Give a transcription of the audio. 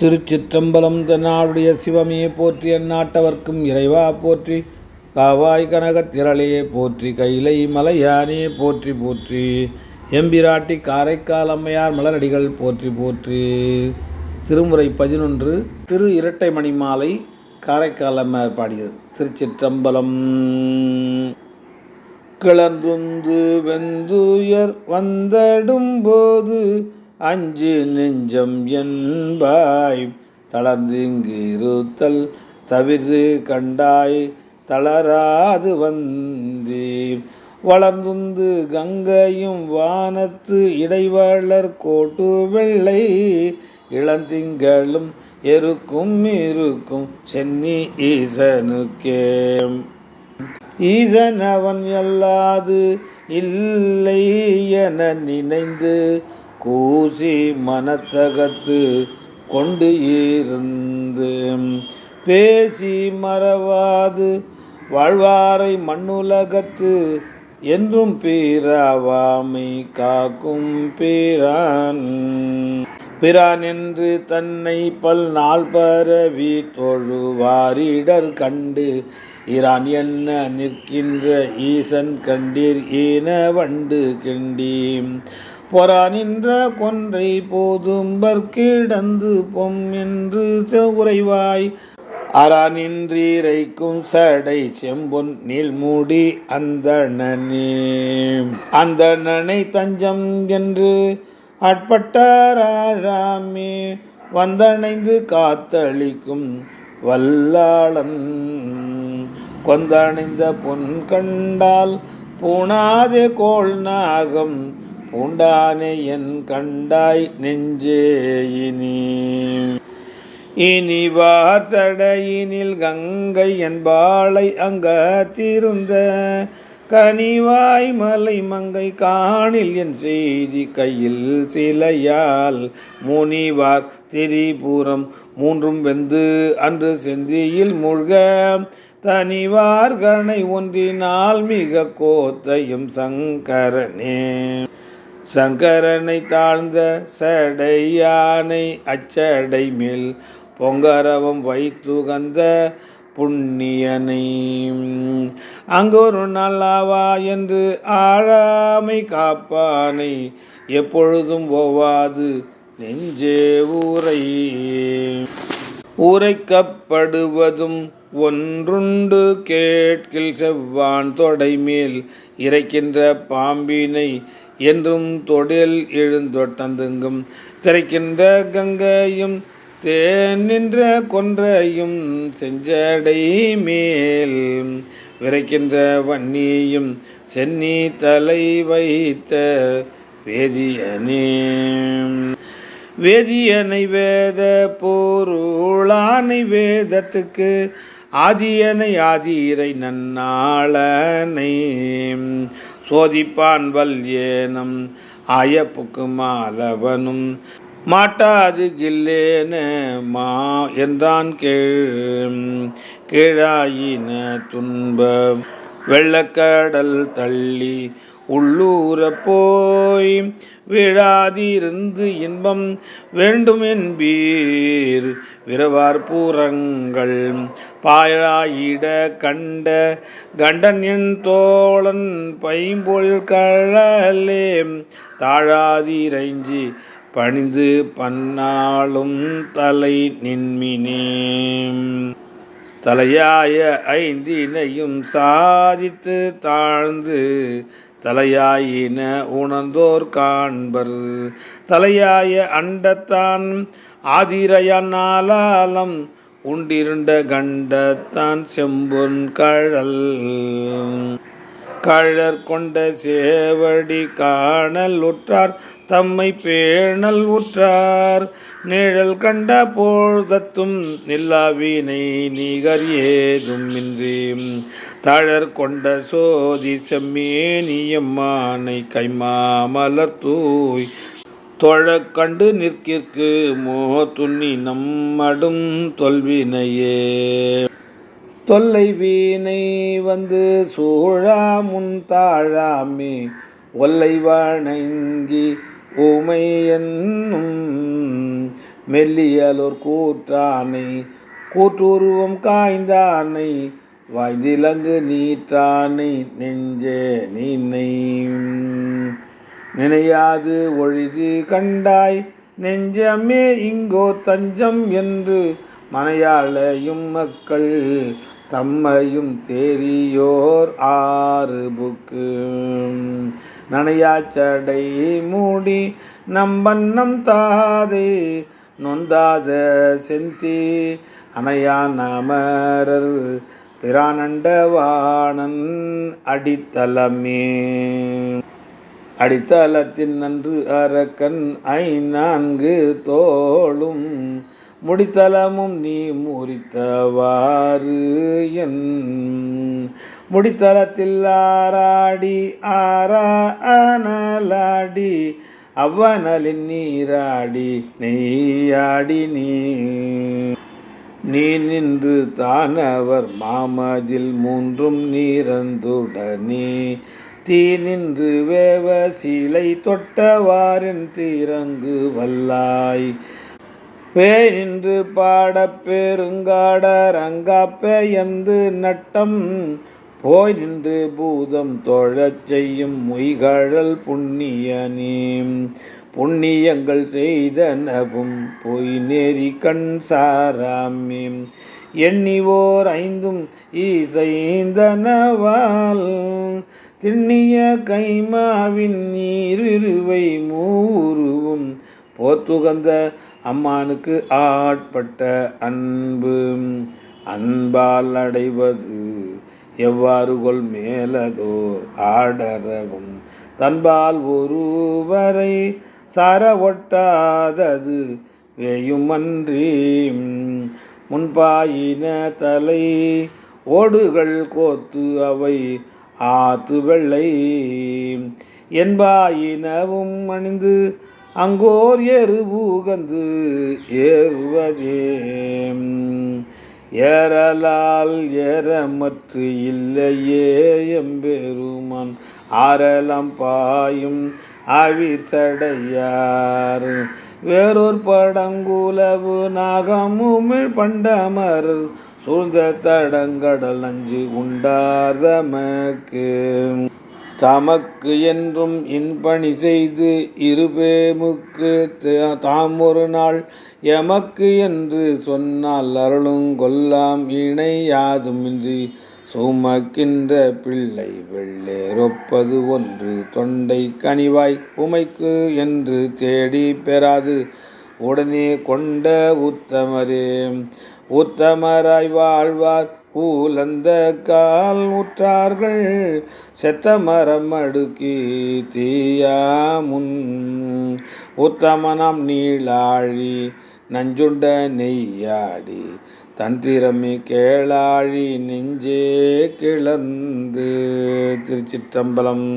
திருச்சிற்றம்பலம் தன்னாளுடைய சிவமே போற்றி அந்நாட்டவர்க்கும் இறைவா போற்றி. காவாய் கனகத் திரளையே போற்றி. கைலை மலையானே போற்றி போற்றி. எம்பிராட்டி காரைக்கால் அம்மையார் மலரடிகள் போற்றி போற்றி. திருமுறை பதினொன்று திரு இரட்டை மணி மாலை காரைக்கால் அம்மையார் பாடியது. திருச்சிற்றம்பலம். கிளர்ந்துந்து வெந்துயர் வந்தடும் போது அஞ்சு நெஞ்சம் என்பாய் தளர்ந்து இருத்தல் தவிர்த்து கண்டாய் தளராது வந்தீர். வளர்ந்துந்து கங்கையும் வானத்து இடைவளர் கோட்டு வெள்ளை இளந்திங்களும் எருக்கும் இருக்கும் சென்னி ஈசனுக்கே. ஈசன் அவன் அல்லாது இல்லை என நினைந்து கூசி மனத்தகத்து கொண்டு இருந்து பேசி மறவாது வாழ்வாரை மண்ணுலகத்து என்றும் பீராவாமை காக்கும் பீரான். பிரான் என்று தன்னை பல் நாள் பரவி தொழுவாரிடர் கண்டு இரான் என்ன நிற்கின்ற ஈசன் கண்டீர் ஈன வண்டு கிண்டீம் பொறா நின்ற கொன்றை போதும்பர்கிடந்து பொம் என்று உறைவாய் அரா நின்றீரைக்கும் சடை செம்பொன் நீள்மூடி அந்தணனே. அந்தணனை தஞ்சம் என்று அட்பட்டாராமே வந்தணைந்து காத்தளிக்கும் வல்லாளன். கொந்தணைந்த பொன் கண்டால் பூணாதே கோள் நாகம் பூண்டானே என் கண்டாய் நெஞ்சே இனி. இனி வார்த்தடையினில் கங்கை என்பாளை அங்கத்திருந்த கனிவாய் மலை மங்கை காணில் என் செய்தி கையில் சிலையால் முனிவார் திரிபுரம் மூன்றும் வெந்து அன்று செந்தியில் மூழ்க. தனிவார் கணை ஒன்றினால் மிக கோத்தையும் சங்கரனே. சங்கரனை தாழ்ந்த சடையானை அச்சடை மேல் பொங்கரவம் வைத்துகந்த புண்ணியனை. அங்கொரு நல்லாவா என்று ஆழாமை காப்பானை எப்பொழுதும் போவாது நெஞ்சே ஊரை. உரைக்கப்படுவதும் ஒன்றுண்டு கேட்கில் செவ்வான் தொடைமேல் இறைக்கின்ற பாம்பினை என்றும் தொடில் எழுந்தொட்டந்துங்கும் திரைக்கின்ற கங்கையும் தேன் நின்ற கொன்றையும் செஞ்சடை மேல். விரைக்கின்ற வன்னியும் சென்னி தலை வைத்த வேதியனே. வேதியனை வேத பொருளானை வேதத்துக்கு ஆதியனை ஆதிரை நன்னாளனை. சோதிப்பான் வல் ஏனம் ஆயப்புக்கு மாலவனும் மாட்டாது கில்லேன மா என்றான் கீழ் கீழாயின துன்பம் வெள்ளக்கடல் தள்ளி உள்ளூர போய் விழாதிருந்து இன்பம் வேண்டும் என்பீர் விரவார்பூரங்கள் பாழாயிட கண்ட கண்டன் என் தோழன் பைம்பொல் கழலே. தாழாதிரைஞ்சி பணிந்து பன்னாளும் தலை நின்மினே. தலையாய ஐந்தினையும் சாதித்து தாழ்ந்து தலையாயின உணர்ந்தோர் காண்பர். தலையாய அண்டத்தான் ஆதிரையனாலம் உண்டிருண்ட கண்டத்தான் செம்பொன் கழல். கழற் கொண்ட சேவடி காணல் உற்றார் தம்மை பேணல் உற்றார். நிழல் கண்ட போழ்தத்தும் நில்லாவினை நிகர் ஏதும் இன்றி தழற் கொண்ட சோதி செம்மேனியம்மானை கைமாமலர் தூய். தொழக்கண்டு நிற்கிற்கு மோ துண்ணி நம்மடும் தொல்வினையே. தொல்லை வீணை வந்து சூழா முன் தாழாமே ஒல்லை வணங்கி ஊமை என்னும் மெல்லியலோர் கூற்றானை கூற்றுருவம் காய்ந்தானை வாய்ந்திலங்கு நீற்றானை நெஞ்சே நீனை. நினையாது ஒழிது கண்டாய் நெஞ்சமே இங்கோ தஞ்சம் என்று மனையாளையும் மக்கள் தம்மையும் தேரியோர் ஆறு புக்கு. நனையாச்சடை மூடி நம்பண்ணம் தாதே நொந்தாத செந்தி அணையான் அமரர் பிரானண்டவாணன் அடித்தலமே அடித்தளத்தின் நன்று அரக்கன் ஐநான்கு தோளும் முடித்தலமும் நீ முறித்தவாறு என் முடித்தலத்தில் ஆராடி ஆரா அனலாடி அவ்வனலின் நீராடி நெய்யாடி நீ. நீ நின்று தானவர் மாமதில் மூன்றும் நீரந்துடனே. தீ நின்று வேவ சீலை தொட்டவாரின் தீரங்கு வல்லாய். பேய் நின்று பாடப் பெருங்காடரங்காப்பெயந்து நட்டம். போய் நின்று பூதம் தோழச் செய்யும் மொய்கழல் புண்ணியனே. புண்ணியங்கள் செய்தனவும் பொய் நெறி கண் சாராமீம் எண்ணிவோர் ஐந்தும் ஈசைந்தனவால் திண்ணிய கைமாவின் நீரிருவை மூருவும். போத்துகந்த அம்மானுக்கு ஆட்பட்ட அன்பு அன்பால் அடைவது எவ்வாறு கொள் மேலதோர் ஆடரவும். தன்பால் ஒருவரை சரவொட்டாதது ஒட்டாதது வேயுமன்றி முன்பாயின தலை ஓடுகள் கோத்து அவை ஆத்து வெள்ளை. என்பாயினவும் அணிந்து அங்கோர் ஏறு பூகந்து ஏறுவதே. ஏறலால் ஏறமற்று இல்லையே எம்பெருமான். ஆரலம் பாயும் ஆவிர் சடையார் வேறொரு படங்குலவு நாகமுமிழ் பண்டமர் சூழ்ந்த தடங்கடல் நஞ்சு உண்டார் தமக்கு. தமக்கு என்றும் இன்பணி செய்து இருபேமுக்கு தாம் ஒரு நாள் எமக்கு என்று சொன்னால் அருளும் கொல்லாம் இணை யாதுமின்றி சுமக்கின்ற பிள்ளை வெள்ளேரொப்பது ஒன்று தொண்டை கனிவாய் உமைக்கு என்று தேடி பெறாது. உடனே கொண்ட உத்தமரே உத்தமராய் வாழ்வார் ஊலந்த கால் உற்றார்கள் செத்த மரம் அடுக்கி தீயா முன். உத்தமனம் நீளாழி நஞ்சுண்ட நெய்யாடி தன் திறமை கேளாழி நெஞ்சே கிளந்து திருச்சிற்றம்பலம்.